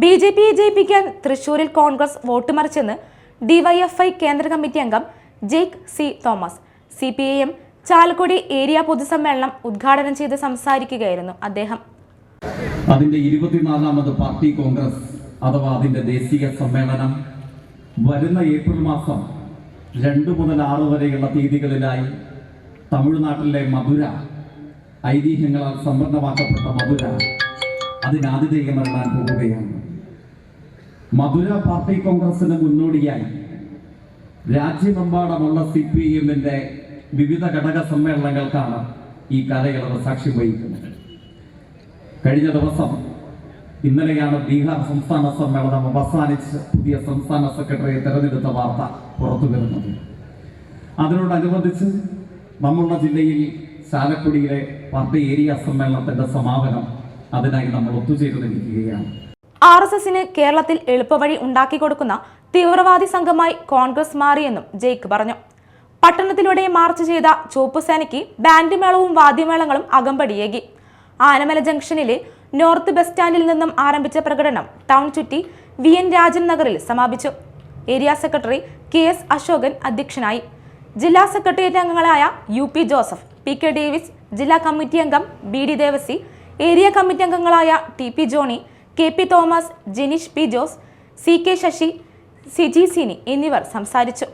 B J പിയെ ജയിപ്പിക്കാൻ തൃശൂരിൽ കോൺഗ്രസ് വോട്ട് മറിച്ചെന്ന് ഡിവൈഎഫ്ഐ കേന്ദ്ര കമ്മിറ്റി അംഗം Jaick C Thomas. C P I M Chalakudy area പൊതുസമ്മേളനം ഉദ്ഘാടനം ചെയ്ത് സംസാരിക്കുകയായിരുന്നു അദ്ദേഹം. അതിന്റെ ഇരുപത്തിനാലാമത് പാർട്ടി കോൺഗ്രസ് അഥവാ അതിന്റെ ദേശീയ സമ്മേളനം വരുന്ന ഏപ്രിൽ മാസം രണ്ട് മുതൽ ആറ് വരെയുള്ള തീയതികളിലായി തമിഴ്നാട്ടിലെ മധുര ഐതിഹ്യങ്ങളാൽ സമ്പന്നമാക്കപ്പെട്ട മധുര അതിനാതിഥേയം നൽകാൻ പോവുകയാണ് മധുര പാർട്ടി കോൺഗ്രസിന് മുന്നോടിയായി രാജ്യമെമ്പാടുമുള്ള സി പി എമ്മിന്റെ വിവിധ ഘടക സമ്മേളനങ്ങൾക്കാണ് ഈ കാലയളവ് സാക്ഷ്യം വഹിക്കുന്നത്. കഴിഞ്ഞ ദിവസം ഇന്നലെയാണ് ബീഹാർ സംസ്ഥാന സമ്മേളനം അവസാനിച്ച് പുതിയ സംസ്ഥാന സെക്രട്ടറിയെ തെരഞ്ഞെടുത്ത വാർത്ത പുറത്തു വരുന്നത്. അതിനോടനുബന്ധിച്ച് നമ്മളുടെ ജില്ലയിൽ ചാലക്കുടിയിലെ പാർട്ടി ഏരിയ സമ്മേളനത്തിന്റെ സമാപനം അതിനായി നമ്മൾ ഒത്തുചേർന്നിരിക്കുകയാണ് ആർ എസ് എസിന് കേരളത്തിൽ എളുപ്പവഴി ഉണ്ടാക്കിക്കൊടുക്കുന്ന തീവ്രവാദി സംഘമായി കോൺഗ്രസ് മാറിയെന്നും ജെയ്ക്ക് പറഞ്ഞു. പട്ടണത്തിലൂടെ മാർച്ച് ചെയ്ത ചുവപ്പ് സേനയ്ക്ക് ബാൻഡ് മേളവും വാദ്യമേളങ്ങളും അകമ്പടിയേകി. ആനമല ജംഗ്ഷനിലെ നോർത്ത് ബസ് സ്റ്റാൻഡിൽ നിന്നും ആരംഭിച്ച പ്രകടനം ടൗൺ ചുറ്റി വി എൻ രാജൻ നഗറിൽ സമാപിച്ചു. Area secretary K S Asokan അധ്യക്ഷനായി. ജില്ലാ സെക്രട്ടേറിയറ്റ് അംഗങ്ങളായ U P Joseph P K Davis ജില്ലാ കമ്മിറ്റി അംഗം B D Devasy area committee അംഗങ്ങളായ T P Johny K P Thomas Jenish P Jose C K Sasi Siji Sini എന്നിവർ സംസാരിച്ചു.